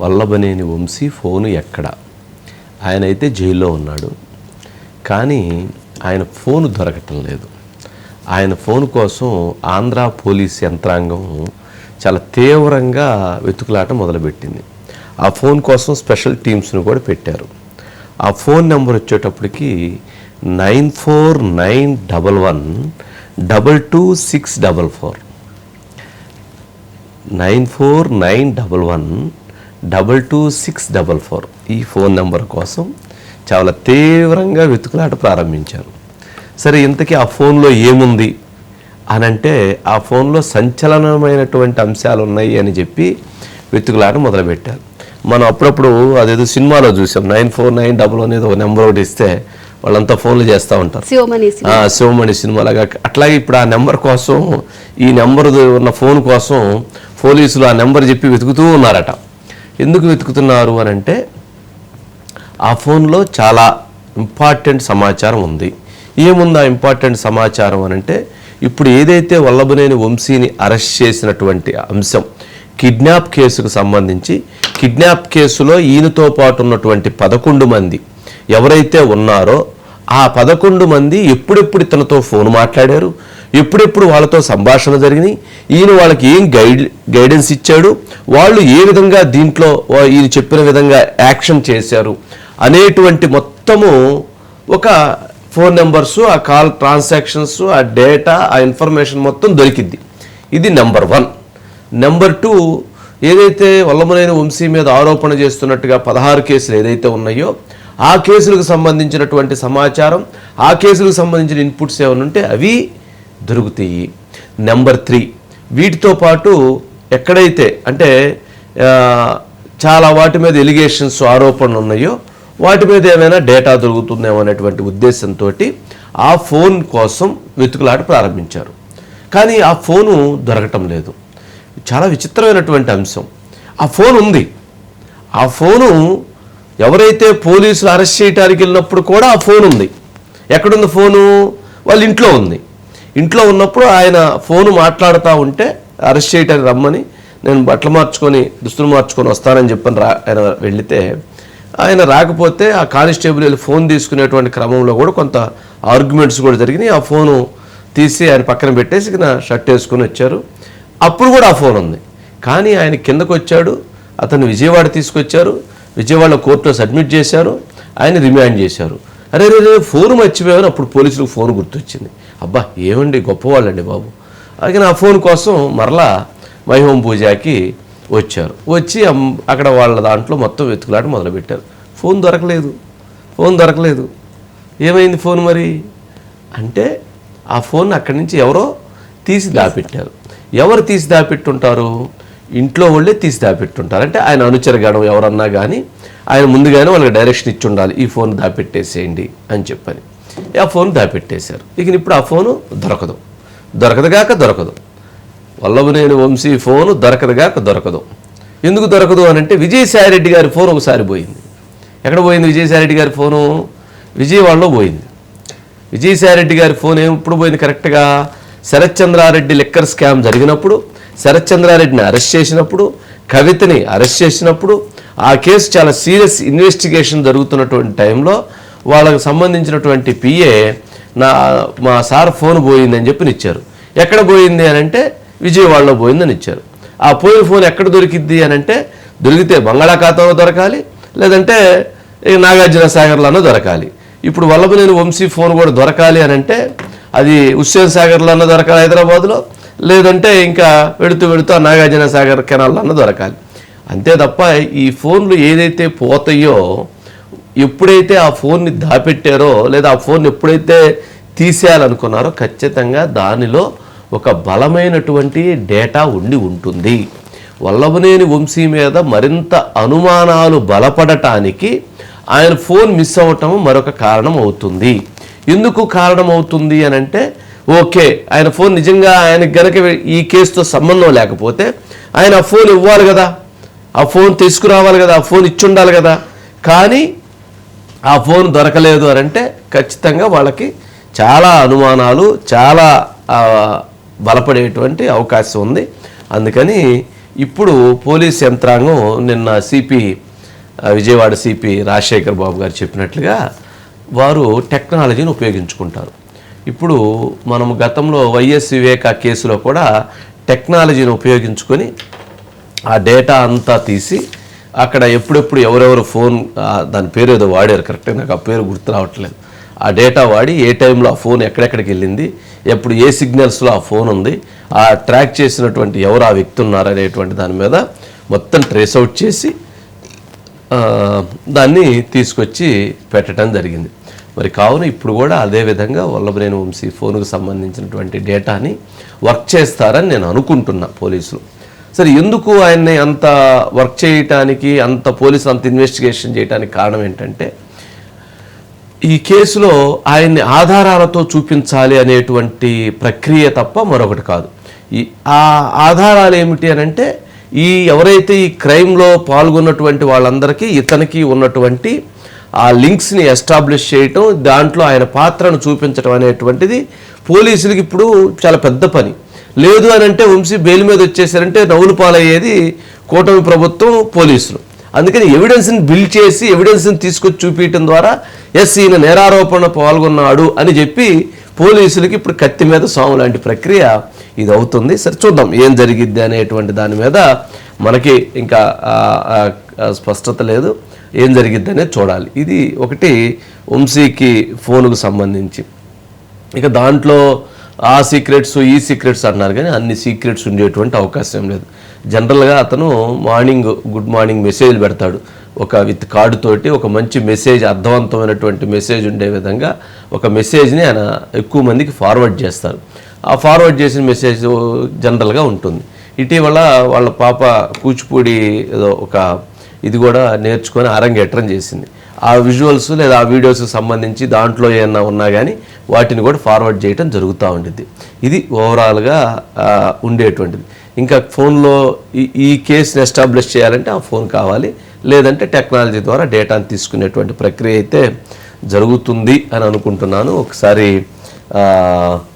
Vallabhaneni Vamsi phone ఎక్కడ? ఆయన అయితే జైల్లో ఉన్నాడు. కానీ ఆయన ఫోను దొరకటం లేదు. ఆయన ఫోన్ కోసం ఆంధ్ర పోలీస్ యంత్రాంగం చాలా తీవ్రంగా వెతుకులాట మొదలుపెట్టింది. ఆ ఫోన్ కోసం స్పెషల్ టీమ్స్ను కూడా పెట్టారు. ఆ ఫోన్ నెంబర్ వచ్చేటప్పటికి nine four nine double one double two six double four. Nine four nine double one double two six double four. ఈ ఫోన్ నెంబర్ కోసం చాలా తీవ్రంగా వెతుకులాట ప్రారంభించారు. సరే ఇంతకీ ఆ ఫోన్లో ఏముంది? అని అంటే ఆ ఫోన్లో సంచలనమైనటువంటి అంశాలు ఉన్నాయి అని చెప్పి వెతుకులాట మొదలుపెట్టారు. మనం అప్పుడప్పుడు అదేదో సినిమాలో చూసాం. Nine four nine double one ఏదో ఒక నెంబర్ ఒకటి ఇస్తే వాళ్ళంతా ఫోన్లు చేస్తూ ఉంటారు. శివమణి సినిమాలాగా అట్లాగే ఇప్పుడు ఆ నెంబర్ కోసం ఈ నెంబర్ ఉన్న ఫోన్ కోసం పోలీసులు ఆ నెంబర్ చెప్పి వెతుకుతూ ఉన్నారట. ఎందుకు వెతుకుతున్నారు అని అంటే ఆ ఫోన్లో చాలా ఇంపార్టెంట్ సమాచారం ఉంది. ఏముంది ఆ ఇంపార్టెంట్ సమాచారం అని అంటే ఇప్పుడు ఏదైతే వల్లభనేని వంశీని అరెస్ట్ చేసినటువంటి అంశం కిడ్నాప్ కేసుకు సంబంధించి కిడ్నాప్ కేసులో ఈయనతో పాటు ఉన్నటువంటి పదకొండు మంది ఎవరైతే ఉన్నారో ఆ పదకొండు మంది ఎప్పుడెప్పుడు ఇతనితో ఫోన్ మాట్లాడారు? ఎప్పుడెప్పుడు వాళ్ళతో సంభాషణ జరిగినాయి ఈయన వాళ్ళకి ఏం గైడ్ గైడెన్స్ ఇచ్చాడు వాళ్ళు ఏ విధంగా దీంట్లో వా- ఈయన చెప్పిన విధంగా యాక్షన్ చేశారు అనేటువంటి మొత్తము ఒక ఫోన్ నెంబర్స్ ఆ కాల్ ట్రాన్సాక్షన్స్ ఆ డేటా ఆ ఇన్ఫర్మేషన్ మొత్తం దొరికింది. ఇది నెంబర్ వన్. నెంబర్ టూ ఏదైతే వల్లములైన వంశీ మీద ఆరోపణ చేస్తున్నట్టుగా పదహారు కేసులు ఏదైతే ఉన్నాయో ఆ కేసులకు సంబంధించినటువంటి సమాచారం ఆ కేసులకు సంబంధించిన ఇన్పుట్స్ ఏమైనా ఉంటే అవి దొరుకుతాయి. నెంబర్ త్రీ వీటితో పాటు ఎక్కడైతే అంటే చాలా వాటి మీద ఎలిగేషన్స్ ఆరోపణలు ఉన్నాయో వాటి మీద ఏమైనా డేటా దొరుకుతుందేమో అనేటువంటి ఉద్దేశంతో ఆ ఫోన్ కోసం వెతుకులాట ప్రారంభించారు. కానీ ఆ ఫోను దొరకటం లేదు. చాలా విచిత్రమైనటువంటి అంశం. ఆ ఫోన్ ఉంది. ఆ ఫోను ఎవరైతే పోలీసులు అరెస్ట్ చేయడానికి వెళ్ళినప్పుడు కూడా ఆ ఫోన్ ఉంది. ఎక్కడుంది ఫోను వాళ్ళ ఇంట్లో ఉంది. ఇంట్లో ఉన్నప్పుడు ఆయన ఫోను మాట్లాడుతూ ఉంటే అరెస్ట్ చేయడానికి రమ్మని నేను బట్టలు మార్చుకొని దుస్తులు మార్చుకొని వస్తానని చెప్పని రా ఆయన వెళితే ఆయన రాకపోతే ఆ కానిస్టేబుల్ వెళ్ళి ఫోన్ తీసుకునేటువంటి క్రమంలో కూడా కొంత ఆర్గ్యుమెంట్స్ కూడా జరిగినాయి. ఆ ఫోను తీసి ఆయన పక్కన పెట్టేసి నా షర్ట్ వేసుకొని వచ్చారు. అప్పుడు కూడా ఆ ఫోన్ ఉంది. కానీ ఆయన కిందకు వచ్చాడు. అతను విజయవాడ తీసుకొచ్చారు. విజయవాడ కోర్టులో సబ్మిట్ చేశారు. ఆయన రిమాండ్ చేశారు. అరే రే రే, ఫోన్ మర్చిపోయారు అప్పుడు పోలీసులకు ఫోన్ గుర్తొచ్చింది. అబ్బా ఏమండి గొప్పవాళ్ళండి బాబు. అలాగే నా ఫోన్ కోసం మరలా మైహోం పూజాకి వచ్చారు. వచ్చి అక్కడ వాళ్ళ దాంట్లో మొత్తం వెతుకులాట మొదలుపెట్టారు. ఫోన్ దొరకలేదు. ఫోన్ దొరకలేదు. ఏమైంది ఫోన్ మరి? అంటే ఆ ఫోన్ అక్కడి నుంచి ఎవరో తీసి దాపెట్టారు. ఎవరు తీసి దాపెట్టుంటారు? ఇంట్లో వాళ్ళే తీసి దాపెట్టుంటారు. అంటే ఆయన అనుచరగడం ఎవరన్నా కానీ ఆయన ముందుగానే వాళ్ళకి డైరెక్షన్ ఇచ్చి ఉండాలి ఈ ఫోన్ దాపెట్టేసేయండి అని చెప్పని. ఆ ఫోన్ దాపెట్టేశారు. ఇక ఇప్పుడు ఆ ఫోను దొరకదు. దొరకదుగాక దొరకదు. వల్లభనేని వంశీ ఫోను దొరకదుగాక దొరకదు. ఎందుకు దొరకదు అని అంటే విజయసాయిరెడ్డి గారి ఫోన్ ఒకసారి పోయింది. ఎక్కడ పోయింది విజయసాయిరెడ్డి గారి ఫోను? విజయవాడలో పోయింది. విజయసాయిరెడ్డి గారి ఫోన్ ఏం ఎప్పుడు పోయింది కరెక్ట్గా శరత్చంద్రారెడ్డి లిక్కర్ స్కామ్ జరిగినప్పుడు శరత్చంద్రారెడ్డిని అరెస్ట్ చేసినప్పుడు కవితని అరెస్ట్ చేసినప్పుడు ఆ కేసు చాలా సీరియస్ ఇన్వెస్టిగేషన్ జరుగుతున్నటువంటి టైంలో వాళ్ళకు సంబంధించినటువంటి పిఏ నా మా సార్ ఫోన్ పోయిందని చెప్పి ఇచ్చారు. ఎక్కడ పోయింది అని అంటే విజయవాడలో పోయిందని ఇచ్చారు. ఆ పోయిన ఫోన్ ఎక్కడ దొరికిద్ది అని అంటే దొరికితే బంగాళాఖాతంలో దొరకాలి లేదంటే నాగార్జున సాగర్లోనో దొరకాలి. ఇప్పుడు వల్లభనేని వంశీ ఫోన్ కూడా దొరకాలి అని అంటే అది హుస్సేన్ సాగర్లోనో దొరకాలి హైదరాబాద్లో లేదంటే ఇంకా వెళుతూ వెళుతూ ఆ నాగార్జున సాగర్ కెనాల్లోనో దొరకాలి. అంతే తప్ప ఈ ఫోన్లు ఏదైతే పోతాయో ఎప్పుడైతే ఆ ఫోన్ని దాపెట్టారో లేదా ఆ ఫోన్ ఎప్పుడైతే తీసేయాలనుకున్నారో ఖచ్చితంగా దానిలో ఒక బలమైనటువంటి డేటా ఉండి ఉంటుంది. వల్లభనేని వంశీ మీద మరింత అనుమానాలు బలపడటానికి ఆయన ఫోన్ మిస్ అవ్వటం మరొక కారణం అవుతుంది. ఎందుకు కారణం అవుతుంది అని అంటే ఓకే ఆయన ఫోన్ నిజంగా ఆయనకి గనక ఈ కేసుతో సంబంధం లేకపోతే ఆయన ఆ ఫోన్ ఇవ్వాలి కదా. ఆ ఫోన్ తీసుకురావాలి కదా ఆ ఫోన్ ఇచ్చుండాలి కదా. కానీ ఆ ఫోన్ దొరకలేదు అని అంటే ఖచ్చితంగా వాళ్ళకి చాలా అనుమానాలు చాలా బలపడేటువంటి అవకాశం ఉంది. అందుకని ఇప్పుడు పోలీస్ యంత్రాంగం నిన్న సిపి విజయవాడ సిపి రాజశేఖర్ బాబు గారు చెప్పినట్లుగా వారు టెక్నాలజీని ఉపయోగించుకుంటారు. ఇప్పుడు మనం గతంలో వైఎస్ వివేక కేసులో కూడా టెక్నాలజీని ఉపయోగించుకొని ఆ డేటా అంతా తీసి అక్కడ ఎప్పుడెప్పుడు ఎవరెవరు ఫోన్ దాని పేరు ఏదో వాడారు కరెక్ట్గా నాకు ఆ పేరు గుర్తు రావట్లేదు. ఆ డేటా వాడి ఏ టైంలో ఆ ఫోన్ ఎక్కడెక్కడికి వెళ్ళింది ఎప్పుడు ఏ సిగ్నల్స్లో ఆ ఫోన్ ఉంది ఆ ట్రాక్ చేసినటువంటి ఎవరు ఆ వ్యక్తి ఉన్నారు అనేటువంటి దాని మీద మొత్తం ట్రేస్ అవుట్ చేసి దాన్ని తీసుకొచ్చి పెట్టడం జరిగింది. మరి కావున ఇప్పుడు కూడా అదే విధంగా వల్లభనేని వంశీ ఫోన్కు సంబంధించినటువంటి డేటాని వర్క్ చేస్తారని నేను అనుకుంటున్నా పోలీసులు. సరే ఎందుకు ఆయన్ని అంత వర్క్ చేయటానికి అంత పోలీసులు అంత ఇన్వెస్టిగేషన్ చేయడానికి కారణం ఏంటంటే ఈ కేసులో ఆయన్ని ఆధారాలతో చూపించాలి అనేటువంటి ప్రక్రియ తప్ప మరొకటి కాదు. ఈ ఆ ఆధారాలు ఏమిటి అని అంటే ఈ ఎవరైతే ఈ క్రైమ్లో పాల్గొన్నటువంటి వాళ్ళందరికీ ఇతనికి ఉన్నటువంటి ఆ లింక్స్ని ఎస్టాబ్లిష్ చేయటం దాంట్లో ఆయన పాత్రను చూపించడం అనేటువంటిది పోలీసులకి ఇప్పుడు చాలా పెద్ద పని. లేదు అని అంటే వంశీ బెయిల్ మీద వచ్చేసారంటే నవ్వులు పాలయ్యేది కూటమి ప్రభుత్వం పోలీసులు. అందుకని ఎవిడెన్స్ని బిల్డ్ చేసి ఎవిడెన్స్ని తీసుకొచ్చి చూపించడం ద్వారా ఎస్ ఈయన నేరారోపణ పాల్గొన్నాడు అని చెప్పి పోలీసులకి ఇప్పుడు కత్తి మీద సాము లాంటి ప్రక్రియ ఇది అవుతుంది సరే చూద్దాం ఏం జరిగిద్ది అనేటువంటి దాని మీద మనకి ఇంకా స్పష్టత లేదు. ఏం జరిగిద్ది అనేది చూడాలి. ఇది ఒకటి వంశీకి ఫోన్కు సంబంధించి. ఇక దాంట్లో ఆ సీక్రెట్స్ ఈ సీక్రెట్స్ అన్నారు కానీ అన్ని సీక్రెట్స్ ఉండేటువంటి అవకాశం లేదు. జనరల్గా అతను మార్నింగ్ గుడ్ మార్నింగ్ మెసేజ్ పెడతాడు. ఒక విత్ కార్డుతోటి ఒక మంచి మెసేజ్ అర్థవంతమైనటువంటి మెసేజ్ ఉండే విధంగా ఒక మెసేజ్ని ఆయన ఎక్కువ మందికి ఫార్వర్డ్ చేస్తారు. ఆ ఫార్వర్డ్ చేసిన మెసేజ్ జనరల్గా ఉంటుంది. ఇటీవల వాళ్ళ పాప కూచిపూడి ఏదో ఒక ఇది కూడా నేర్చుకొని అరంగేట్రం చేసింది. ఆ విజువల్స్ లేదా ఆ వీడియోస్ సంబంధించి దాంట్లో ఏమన్నా ఉన్నా కానీ వాటిని కూడా ఫార్వర్డ్ చేయటం జరుగుతూ ఉండేది ఇది ఓవరాల్గా ఉండేటువంటిది. ఇంకా ఫోన్లో ఈ ఈ కేసుని ఎస్టాబ్లిష్ చేయాలంటే ఆ ఫోన్ కావాలి. లేదంటే టెక్నాలజీ ద్వారా డేటాను తీసుకునేటువంటి ప్రక్రియ అయితే జరుగుతుంది అని అనుకుంటున్నాను. ఒకసారి